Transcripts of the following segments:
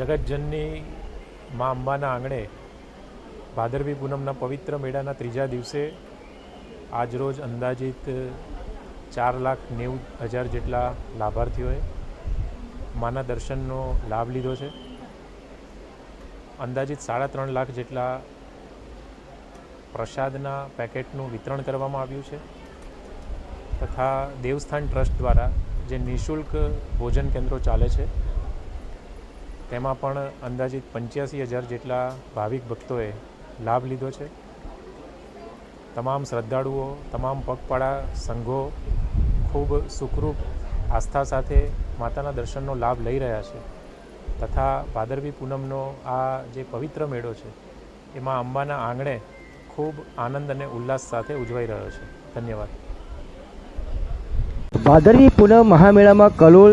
જગતજનની મા અંબાના આંગણે ભાદરવી પૂનમના પવિત્ર મેળાના ત્રીજા દિવસે આજરોજ અંદાજિત ચાર લાખ નેવું હજાર જેટલા લાભાર્થીઓએ માના દર્શનનો લાભ લીધો છે. અંદાજિત સાડા ત્રણ લાખ જેટલા પ્રસાદના પેકેટનું વિતરણ કરવામાં આવ્યું છે તથા દેવસ્થાન ટ્રસ્ટ દ્વારા જે નિઃશુલ્ક ભોજન કેન્દ્રો ચાલે છે તેમાં પણ અંદાજિત પંચ્યાસી હજાર જેટલા ભાવિક ભક્તોએ લાભ લીધો છે. તમામ શ્રદ્ધાળુઓ, તમામ પગપાળા સંઘો ખૂબ સુખરૂપ આસ્થા સાથે માતાના દર્શનનો લાભ લઈ રહ્યા છે. તથા ભાદરવી પૂનમનો આ જે પવિત્ર મેળો છે, એમાં અંબાના આંગણે ખૂબ આનંદ અને ઉલ્લાસ સાથે ઉજવાઈ રહ્યો છે. ધન્યવાદ. ભાદરવી પૂનમ મહામેળામાં કલોલ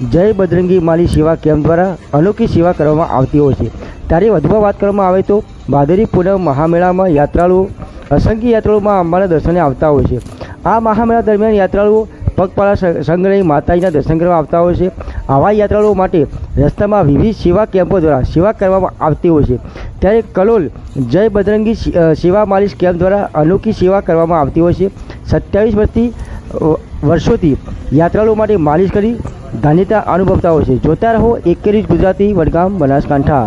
જય બજરંગી માલી સેવા કેમ્પ દ્વારા અનોખી સેવા કરવામાં આવતી હોય છે. ત્યારે વધુમાં વાત કરવામાં આવે તો ભાદરી પૂનમ મહામેળામાં યાત્રાળુઓ, અસંખ્ય યાત્રાળુઓમાં અંબાના દર્શને આવતા હોય છે. આ મહામેળા દરમિયાન યાત્રાળુઓ પગપાળા સંગ્રહી માતાજીના દર્શન કરવા આવતા હોય છે. આવા યાત્રાળુઓ માટે રસ્તામાં વિવિધ સેવા કેમ્પો દ્વારા સેવા કરવામાં આવતી હોય છે. ત્યારે કલોલ જય બજરંગી સેવા માલિશ કેમ્પ દ્વારા અનોખી સેવા કરવામાં આવતી હોય છે. સત્યાવીસ વર્ષથી વર્ષોથી યાત્રાળુઓ માટે માલિશ કરી ધાન્યતા અનુભવતા હોય છે. જોતા રહો એક ગુજરાતી વડગામ બનાસકાંઠા.